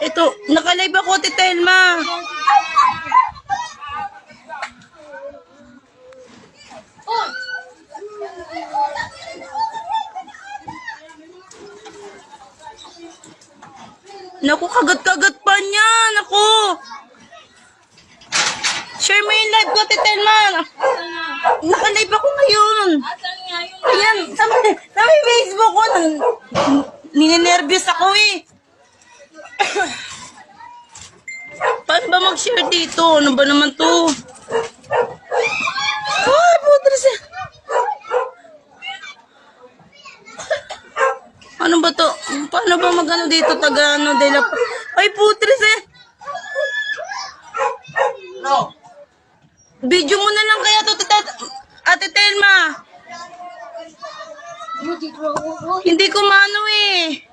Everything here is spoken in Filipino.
Ito, nakalive ako, Titelma. Naku, kagat-kagat pa niya. Naku. Share mo yung live ko, Titelma. Nakalive ako ngayon. Ayan, sa, sa Facebook ko. Ninenervyos ako eh. Paano ba mag-share dito? Ano ba naman to? Ay, putres eh. Ano ba to? Paano ba magano dito? Taga ano, de la... Ay, putres eh. No. Video mo na lang kaya Hindi ko mano eh.